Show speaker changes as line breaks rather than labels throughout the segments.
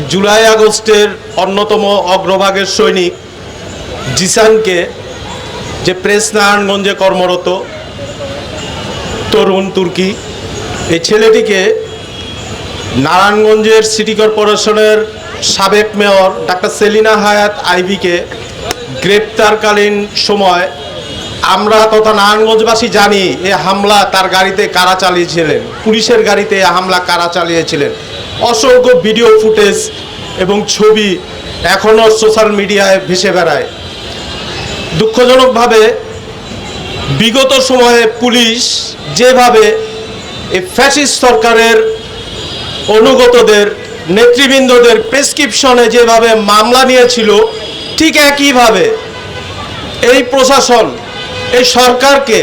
জুলাই আগস্টের অন্যতম অগ্রভাগের সৈনিক জিসানকে যে প্রেস নারায়ণগঞ্জে কর্মরত তরুণ তুর্কি, এই ছেলেটিকে নারায়ণগঞ্জের সিটি কর্পোরেশনের সাবেক মেয়র ডাক্তার সেলিনা হায়াত আইবিকে গ্রেপ্তারকালীন সময় আমরা তথা নারায়ণগঞ্জবাসী জানি, এ হামলা তার গাড়িতে কারা চালিয়েছিলেন? পুলিশের গাড়িতে হামলা কারা চালিয়েছিলেন? অসংখ্য ভিডিও ফুটেজ এবং ছবি এখনও সোশ্যাল মিডিয়ায় ভেসে বেড়ায়। দুঃখজনকভাবে বিগত সময়ে পুলিশ যেভাবে এই ফ্যাসিস্ট সরকারের অনুগতদের, নেতৃবৃন্দদের প্রেসক্রিপশনে যেভাবে মামলা নিয়েছিল, ঠিক একইভাবে এই প্রশাসন এই সরকারকে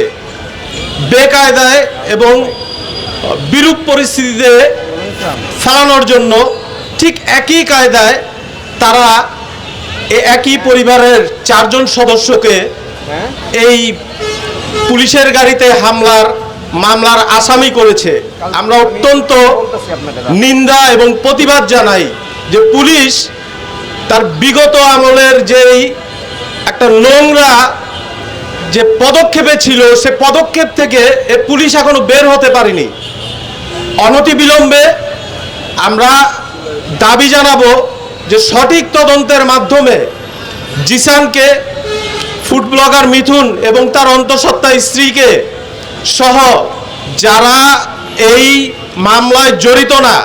বেকায়দায় এবং বিরূপ পরিস্থিতিতে ফেলানোর জন্য ঠিক একই কায়দায় তারা একই পরিবারের চারজন সদস্যকে এই পুলিশের গাড়িতে হামলার, মামলার আসামি করেছে। আমরা অত্যন্ত নিন্দা এবং প্রতিবাদ জানাই যে পুলিশ তার বিগত আমলের যেই একটা নোংরা যে পদক্ষেপে ছিল, সে পদক্ষেপ থেকে এ পুলিশ এখনও বের হতে পারেনি। অনতিবিলম্বে আমরা দাবি জানাব যে সঠিক তদন্তের মাধ্যমে জিসানকে, ফুড ব্লগার মিথুন এবং তার অন্তঃসত্ত্বা স্ত্রীকে সহ যারা এই মামলায় জড়িত না,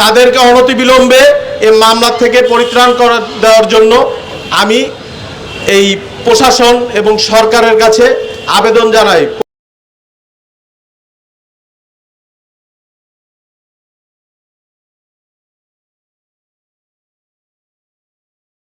তাদেরকে অনতিবিলম্বে এই মামলা থেকে পরিত্রাণ করা দেওয়ার জন্য আমি এই প্রশাসন এবং সরকারের কাছে আবেদন জানাই।